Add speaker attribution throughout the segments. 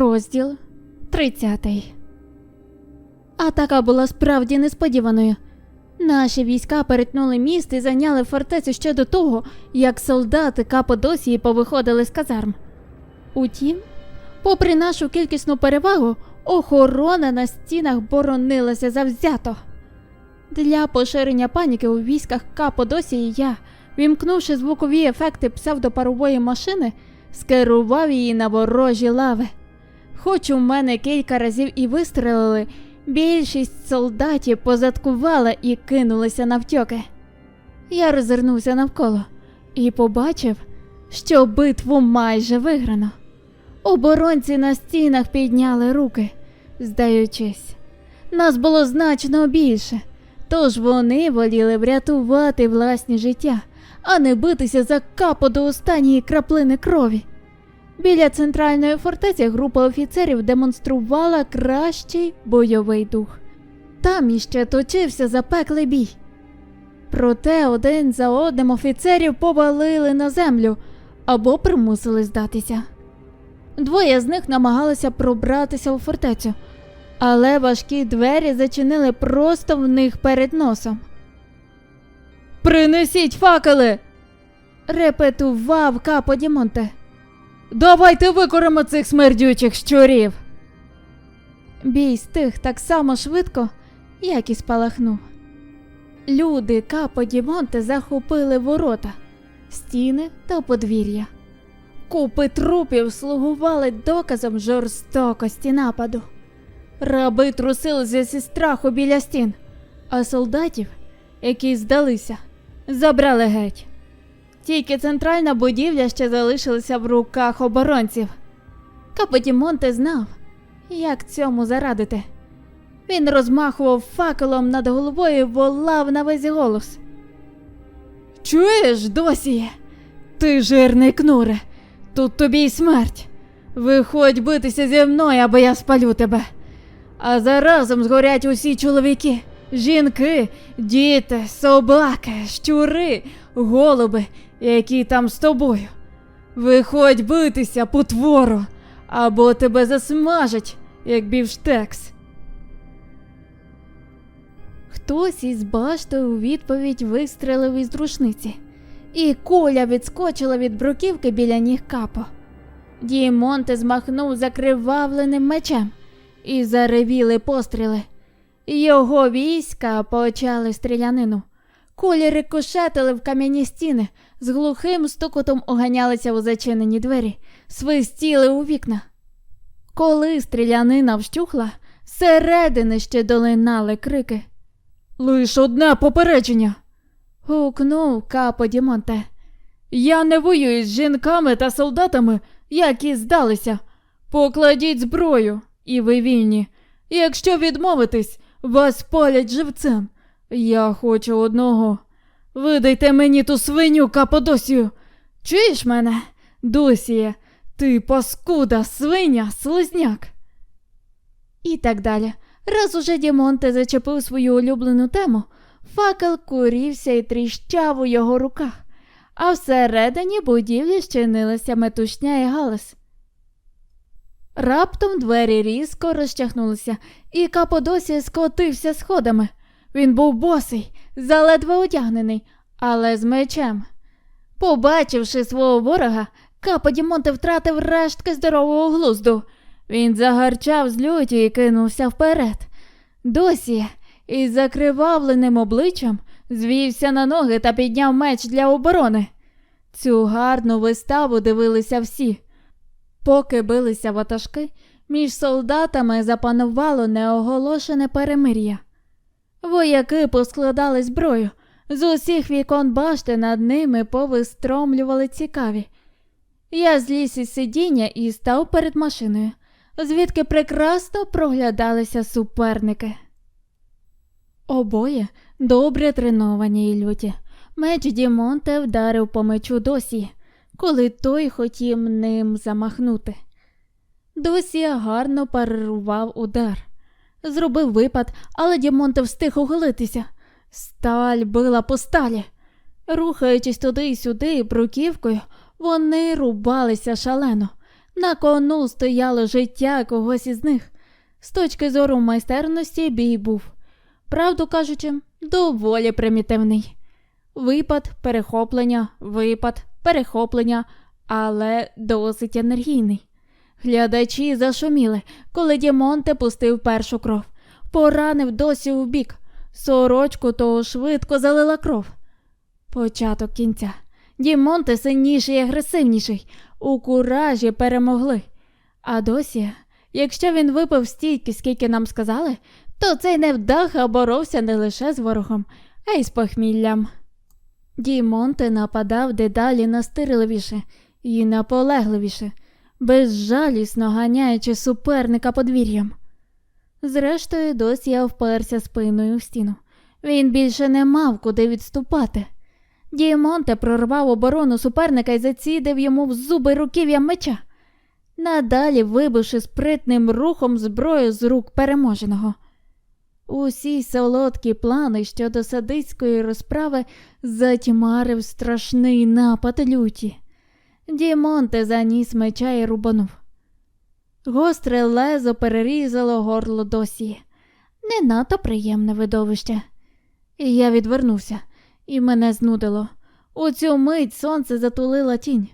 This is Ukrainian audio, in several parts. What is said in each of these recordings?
Speaker 1: Розділ 30. Атака була справді несподіваною. Наші війська перетнули міст і зайняли фортецю ще до того, як солдати Каподосії повиходили з казарм. Утім, попри нашу кількісну перевагу, охорона на стінах боронилася завзято. Для поширення паніки у військах Каподосії я, вімкнувши звукові ефекти псевдопарової машини, скерував її на ворожі лави. Хоч у мене кілька разів і вистрелили, більшість солдатів позадкувала і кинулися навтьоки. Я розвернувся навколо і побачив, що битву майже виграно. Оборонці на стінах підняли руки, здаючись. Нас було значно більше, тож вони воліли врятувати власні життя, а не битися за капу до останньої краплини крові. Біля центральної фортеці група офіцерів демонструвала кращий бойовий дух. Там іще точився запеклий бій. Проте один за одним офіцерів повалили на землю або примусили здатися. Двоє з них намагалися пробратися у фортецю, але важкі двері зачинили просто в них перед носом. Принесіть факели. репетував Капо Дімонте. Давайте викоримо цих смердючих щурів. Бій стих так само швидко, як і спалахнув. Люди Капо Дімонте захопили ворота, стіни та подвір'я. Купи трупів слугували доказом жорстокості нападу. Раби трусилися зі страху біля стін, а солдатів, які здалися, забрали геть. Тільки центральна будівля ще залишилася в руках оборонців. Капотімонте знав, як цьому зарадити. Він розмахував факелом над головою волав на весь голос. Чуєш, досі? Ти жирний кнуре, тут тобі й смерть. Виходь битися зі мною, або я спалю тебе. А заразом згорять усі чоловіки, жінки, діти, собаки, щури, голуби, які там з тобою. Виходь битися, потворо, або тебе засмажать, як бівштекс. Хтось із баштою у відповідь вистрелив із рушниці, і куля відскочила від бруківки біля ніг капо. Дімонте змахнув закривавленим мечем, і заревіли постріли. Його війська почали стрілянину. Кулі рикошетили в кам'яні стіни, з глухим стукотом оганялися у зачинені двері, свистіли у вікна. Коли стрілянина вщухла, зсередини ще долинали крики. Лиш одне попередження. гукнув Капо Дімонте. Я не воюю з жінками та солдатами, які здалися. Покладіть зброю, і ви вільні. Якщо відмовитись, вас палять живцем. Я хочу одного. Видайте мені ту свиню Каподосію. Чуєш мене? Досія, ти паскуда, свиня, слизняк. І так далі. Раз уже Дімонте зачепив свою улюблену тему, факел курівся і тріщав у його руках, а всередині будівлі щинилася метушня і галас. Раптом двері різко розчахнулися, і Каподосі скотився сходами. Він був босий, заледве одягнений, але з мечем. Побачивши свого ворога, Каподімонте втратив рештки здорового глузду. Він загарчав з люті і кинувся вперед. Досі, із закривавленим обличчям, звівся на ноги та підняв меч для оборони. Цю гарну виставу дивилися всі. Поки билися ватажки, між солдатами запанувало неоголошене перемир'я. Вояки поскладали зброю, з усіх вікон башти над ними повистромлювали цікаві. Я зліз із сидіння і став перед машиною, звідки прекрасно проглядалися суперники. Обоє добре треновані і люті. Меч Дімонте вдарив по мечу досі, коли той хотів ним замахнути. Досі гарно парирував удар. Зробив випад, але Дімонте встиг оголитися. Сталь била по сталі. Рухаючись туди й сюди бруківкою, вони рубалися шалено. На кону стояло життя когось із них. З точки зору майстерності бій був, правду кажучи, доволі примітивний. Випад, перехоплення, випад, перехоплення, але досить енергійний. Глядачі зашуміли, коли Дімонте пустив першу кров, поранив досі у бік. Сорочку того швидко залила кров. Початок кінця. Дімонте сильніший і агресивніший. У куражі перемогли. А досі, якщо він випив стільки, скільки нам сказали, то цей невдаха боровся не лише з ворогом, а й з похміллям. Дімонте нападав дедалі настирливіше і наполегливіше, безжалісно ганяючи суперника подвір'ям. Зрештою, досі я вперся спиною в стіну. Він більше не мав куди відступати. Діамонте прорвав оборону суперника і зацідив йому в зуби руків'я меча, надалі вибивши спритним рухом зброю з рук переможеного. Усі солодкі плани щодо садистської розправи затьмарив страшний напад люті. Дімонте заніс меча і рубанув. Гостре лезо перерізало горло досі. Не надто приємне видовище. Я відвернувся, і мене знудило. У цю мить сонце затулила тінь.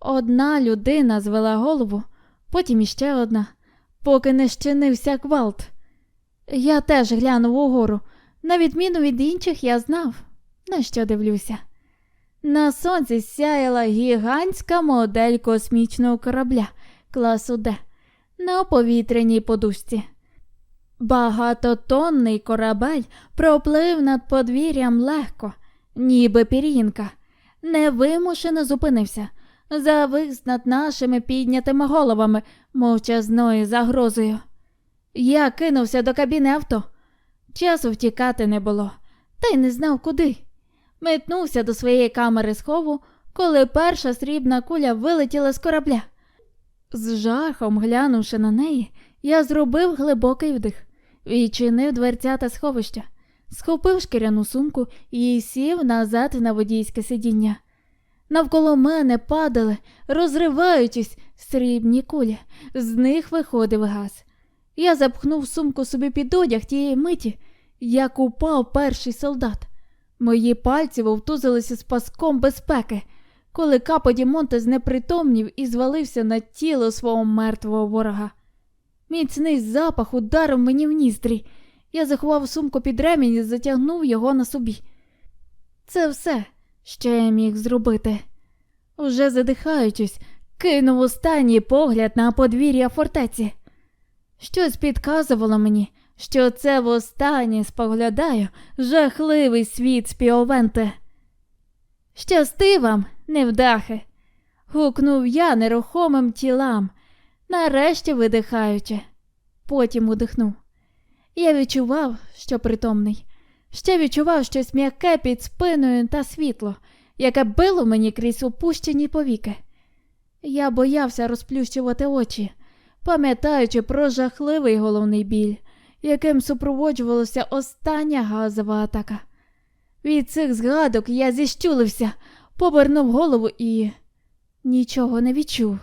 Speaker 1: Одна людина звела голову, потім іще одна, поки не щинився гвалт. Я теж глянув угору. На відміну від інших, я знав, на що дивлюся. На сонці сяяла гігантська модель космічного корабля класу Д на повітряній подушці. Багатотонний корабель проплив над подвір'ям легко, ніби пір'їнка, невимушено зупинився, завис над нашими піднятими головами мовчазною загрозою. Я кинувся до кабіни авто. Часу втікати не було, та й не знав куди. Метнувся до своєї камери схову, коли перша срібна куля вилетіла з корабля. З жахом глянувши на неї, я зробив глибокий вдих, відчинив дверцята сховища, схопив шкіряну сумку і сів назад на водійське сидіння. Навколо мене падали, розриваючись, срібні кулі, з них виходив газ. Я запхнув сумку собі під одяг тієї миті, як упав перший солдат. Мої пальці вовтузилися з паском безпеки, коли Капо Дімонте знепритомнів і звалився на тіло свого мертвого ворога. Міцний запах ударив мені в ніздрі. Я заховав сумку під ремінь і затягнув його на собі. Це все, що я міг зробити. Уже задихаючись, кинув останній погляд на подвір'я фортеці. Щось підказувало мені, що це востаннє споглядаю жахливий світ спіовенте. Щасти вам, невдахи. гукнув я нерухомим тілам, нарешті видихаючи, потім удихнув. Я відчував, що притомний, ще відчував щось м'яке під спиною та світло, яке било мені крізь опущені повіки. Я боявся розплющувати очі, пам'ятаючи про жахливий головний біль, яким супроводжувалася остання газова атака. Від цих згадок я зіщулився, повернув голову і нічого не відчув.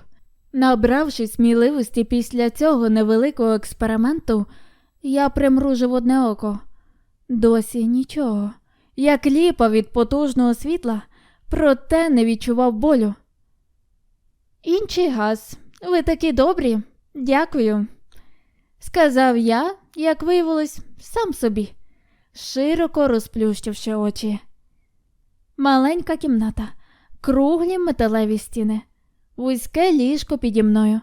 Speaker 1: Набравши сміливості після цього невеликого експерименту, я примружив одне око. Досі нічого. Я кліпав від потужного світла, проте не відчував болю. Інший газ, ви такі добрі, дякую, сказав я, як виявилось, сам собі, широко розплющивши очі. Маленька кімната, круглі металеві стіни, вузьке ліжко піді мною.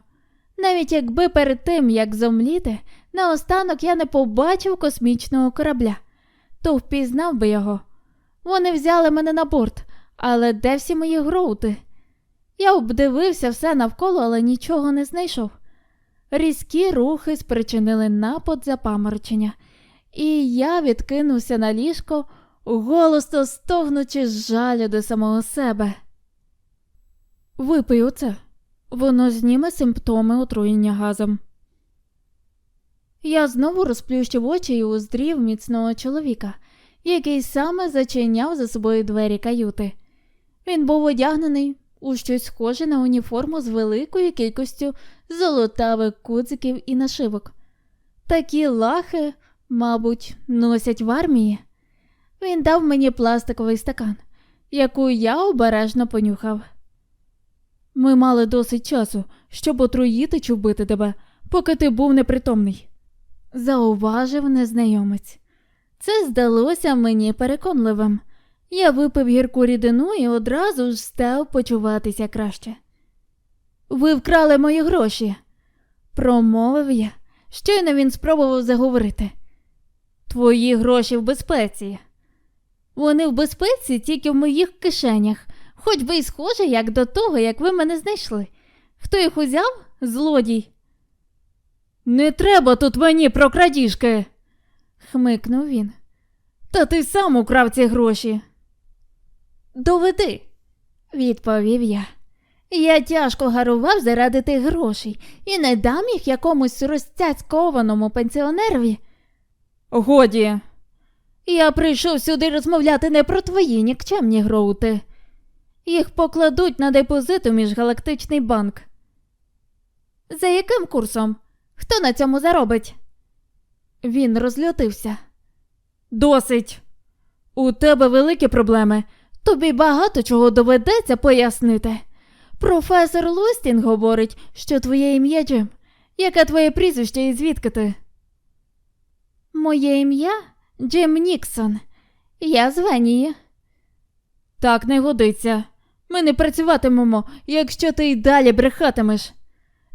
Speaker 1: Навіть якби перед тим, як зомліти, наостанок я не побачив космічного корабля, то впізнав би його. Вони взяли мене на борт, але де всі мої гроути? Я обдивився все навколо, але нічого не знайшов. Різкі рухи спричинили напад запаморочення, і я відкинувся на ліжко, голосно стогнучи жалю до самого себе. Випий оце. Воно зніме симптоми отруєння газом. Я знову розплющив очі і уздрів міцного чоловіка, який саме зачиняв за собою двері каюти. Він був одягнений у щось схоже на уніформу з великою кількістю золотавих куциків і нашивок. Такі лахи, мабуть, носять в армії. Він дав мені пластиковий стакан, яку я обережно понюхав. Ми мали досить часу, щоб отруїти чи вбити тебе, поки ти був непритомний, зауважив незнайомець. Це здалося мені переконливим. Я випив гірку рідину і одразу ж став почуватися краще. Ви вкрали мої гроші, промовив я. Щойно він спробував заговорити. Твої гроші в безпеці. Вони в безпеці тільки в моїх кишенях, хоч би й схоже, як до того, як ви мене знайшли. Хто їх узяв? Злодій. Не треба тут мені про крадіжки, хмикнув він. Та ти сам украв ці гроші. Доведи, відповів я. Я тяжко гарував заради тих грошей і не дам їх якомусь розцяцькованому пенсіонерові. Годі. Я прийшов сюди розмовляти не про твої нікчемні гроути. Їх покладуть на депозит у міжгалактичний банк. За яким курсом? Хто на цьому заробить? Він розлютився. Досить. У тебе великі проблеми. Тобі багато чого доведеться пояснити. Професор Лустін говорить, що твоє ім'я Джим. Яке твоє прізвище і звідки ти? Моє ім'я Джим Ніксон. Я з Венії. Так не годиться. Ми не працюватимемо, якщо ти й далі брехатимеш.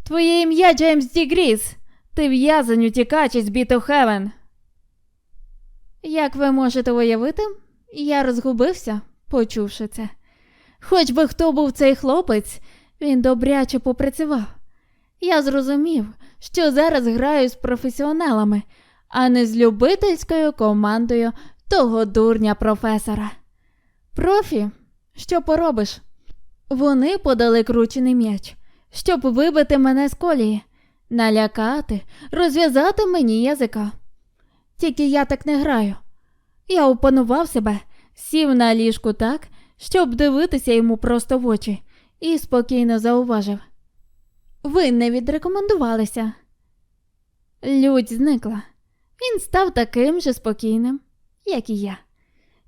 Speaker 1: Твоє ім'я Джеймс Ді Гріс. Ти в'язень утікач із Біто Хевен. Як ви можете уявити, я розгубився, почувши це. Хоч би хто був цей хлопець, він добряче попрацював. Я зрозумів, що зараз граю з професіоналами, а не з любительською командою того дурня професора. Профі, що поробиш? Вони подали кручений м'яч, щоб вибити мене з колії, налякати, розв'язати мені язика. Тільки я так не граю. Я опанував себе, сів на ліжку так, щоб дивитися йому просто в очі, і спокійно зауважив. Ви не відрекомендувалися. Людь зникла. Він став таким же спокійним, як і я.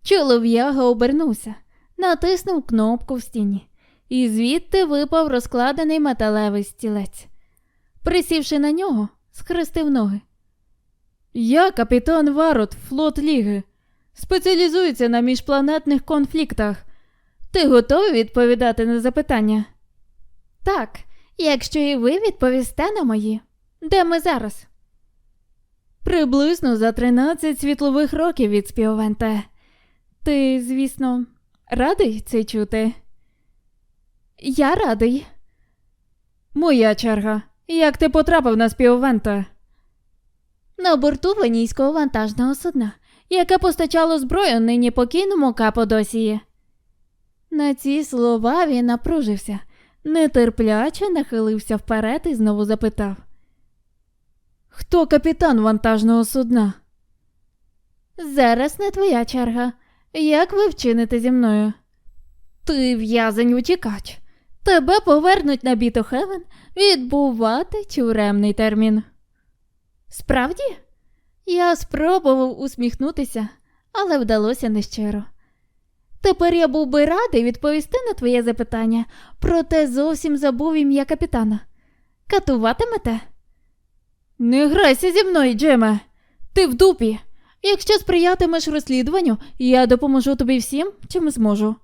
Speaker 1: Чолов'яга обернувся, натиснув кнопку в стіні, і звідти випав розкладений металевий стілець. Присівши на нього, схрестив ноги. Я капітан Варот, флот Ліги. Спеціалізується на міжпланетних конфліктах. Ти готовий відповідати на запитання? Так, якщо і ви відповісте на мої. Де ми зараз? Приблизно за 13 світлових років від Спіовента. Ти, звісно, радий це чути? Я радий. Моя черга. Як ти потрапив на Спіовента? На борту венійського вантажного судна, яке постачало зброю нині покійному Каподосії. На ці слова він напружився, нетерпляче нахилився вперед і знову запитав: Хто капітан вантажного судна? Зараз не твоя черга. Як ви вчините зі мною? Ти в'язень утікач. Тебе повернуть на Бітохевен відбувати тюремний термін. Справді? Я спробував усміхнутися, але вдалося нещиро. Тепер я був би радий відповісти на твоє запитання, проте зовсім забув ім'я капітана. Катуватимете? Не грайся зі мною, Джеме. Ти в дупі. Якщо сприятимеш розслідуванню, я допоможу тобі всім, чим зможу.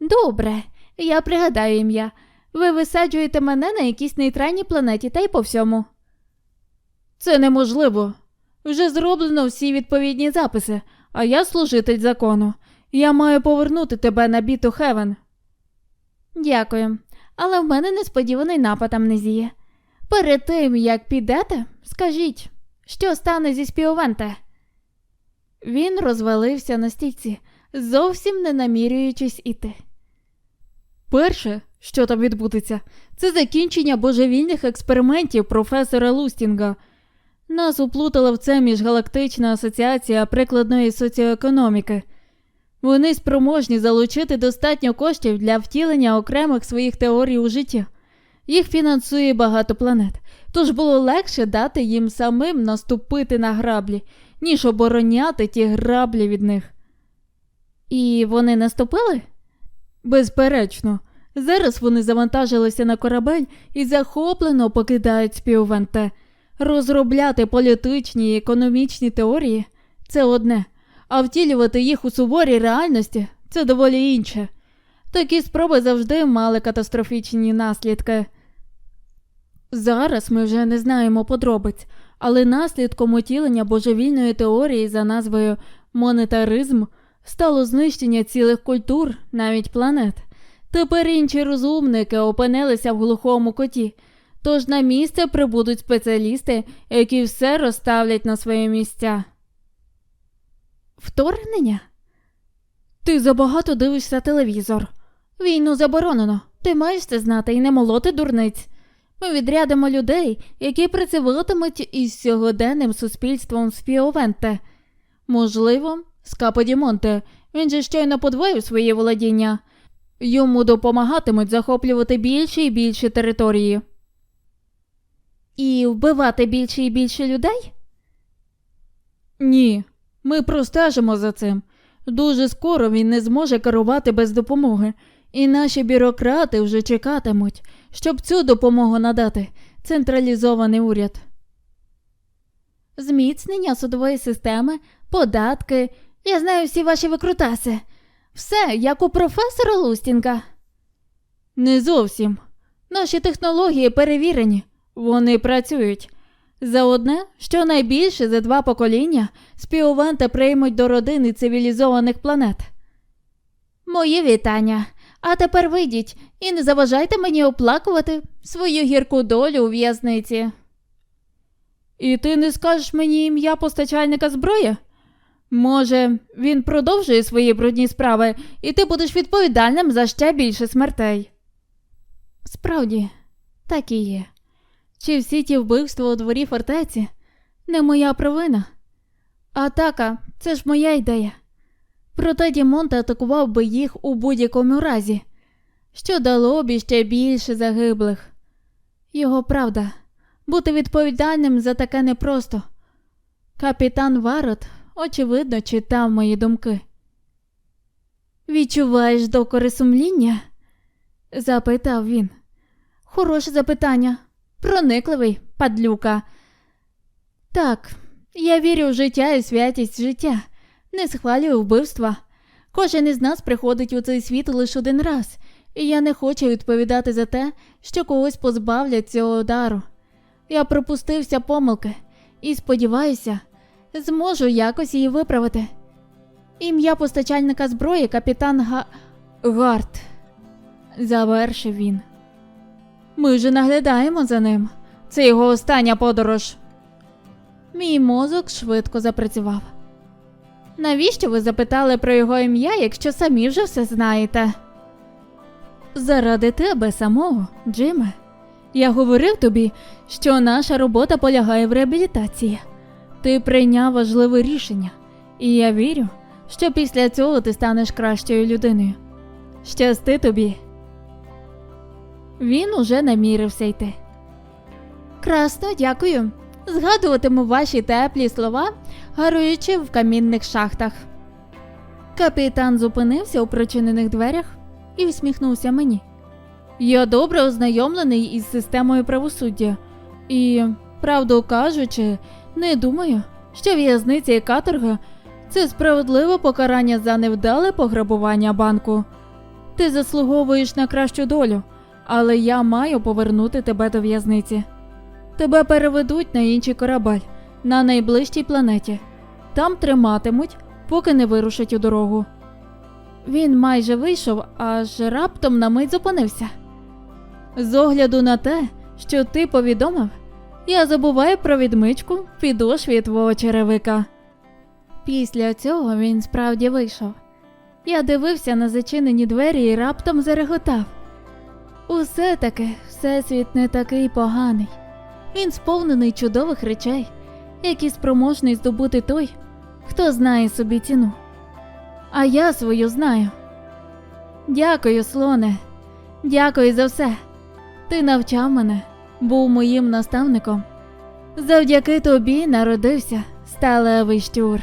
Speaker 1: Добре, я пригадаю ім'я. Ви висаджуєте мене на якійсь нейтральній планеті та й по всьому. Це неможливо. Вже зроблено всі відповідні записи, а я служитель закону. Я маю повернути тебе на біту Хевен. Дякую, але в мене несподіваний напад амнезії. Перед тим, як підете, скажіть, що стане зі співвенте? Він розвалився на стійці, зовсім не намірюючись іти. Перше, що там відбудеться, це закінчення божевільних експериментів професора Лустінга. Нас уплутала в це міжгалактична асоціація прикладної соціоекономіки. Вони спроможні залучити достатньо коштів для втілення окремих своїх теорій у життя. Їх фінансує багато планет, тож було легше дати їм самим наступити на граблі, ніж обороняти ті граблі від них. І вони наступили? Безперечно, зараз вони завантажилися на корабель і захоплено покидають співвенте. Розробляти політичні і економічні теорії це одне, а втілювати їх у суворій реальності це доволі інше. Такі спроби завжди мали катастрофічні наслідки. Зараз ми вже не знаємо подробиць, але наслідком утілення божевільної теорії за назвою монетаризм стало знищення цілих культур, навіть планет. Тепер інші розумники опинилися в глухому коті, тож на місце прибудуть спеціалісти, які все розставлять на свої місця. Вторгнення? Ти забагато дивишся телевізор. Війну заборонено. Ти маєш це знати і не молоти дурниць. Ми відрядимо людей, які працюватимуть із сьогоденним суспільством з Фіовенте. Можливо, з Каподімонте. Він же щойно подвоїв свої володіння. Йому допомагатимуть захоплювати більше і більше території. І вбивати більше і більше людей? Ні, ми простежимо за цим. Дуже скоро він не зможе керувати без допомоги, і наші бюрократи вже чекатимуть, щоб цю допомогу надати централізований уряд. Зміцнення судової системи, податки. Я знаю всі ваші викрутаси. Все, як у професора Лустінга. Не зовсім. Наші технології перевірені, вони працюють. За одне, що найбільше за два покоління співвенти приймуть до родини цивілізованих планет. Мої вітання. А тепер вийдіть і не заважайте мені оплакувати свою гірку долю у в'язниці. І ти не скажеш мені ім'я постачальника зброї? Може, він продовжує свої брудні справи, і ти будеш відповідальним за ще більше смертей. Справді, так і є. Чи всі ті вбивства у дворі фортеці не моя провина? Атака це ж моя ідея. Проте Дімонте атакував би їх у будь-якому разі, що дало б іще більше загиблих. Його правда, бути відповідальним за таке непросто. Капітан Варот, очевидно, читав мої думки. Відчуваєш докори сумління? запитав він. Хороше запитання. Проникливий, падлюка. Так, я вірю в життя і святість життя, не схвалюю вбивства. Кожен із нас приходить у цей світ лише один раз, і я не хочу відповідати за те, що когось позбавлять цього дару. Я пропустився помилки і сподіваюся, зможу якось її виправити. Ім'я постачальника зброї капітан Га... Гарт, завершив він. Ми вже наглядаємо за ним. Це його остання подорож. Мій мозок швидко запрацював. Навіщо ви запитали про його ім'я, якщо самі вже все знаєте? Заради тебе самого, Джиме. Я говорив тобі, що наша робота полягає в реабілітації. Ти прийняв важливе рішення, і я вірю, що після цього ти станеш кращою людиною. Щасти тобі. Він уже намірився йти. Красно, дякую. Згадуватиму ваші теплі слова, гаруючи в камінних шахтах. Капітан зупинився у причинених дверях і всміхнувся мені. Я добре ознайомлений із системою правосуддя, і, правду кажучи, не думаю, що в'язниця і каторга це справедливе покарання за невдале пограбування банку. Ти заслуговуєш на кращу долю, але я маю повернути тебе до в'язниці. Тебе переведуть на інший корабель на найближчій планеті. Там триматимуть, поки не вирушать у дорогу. Він майже вийшов, аж раптом на мить зупинився. З огляду на те, що ти повідомив, я забуваю про відмичку підошві твого черевика. Після цього він справді вийшов. Я дивився на зачинені двері і раптом зареготав. Усе таки, всесвіт не такий поганий. Він сповнений чудових речей, які спроможний здобути той, хто знає собі ціну. а я свою знаю. Дякую, слоне. Дякую за все. Ти навчав мене, був моїм наставником. Завдяки тобі народився сталевий щур.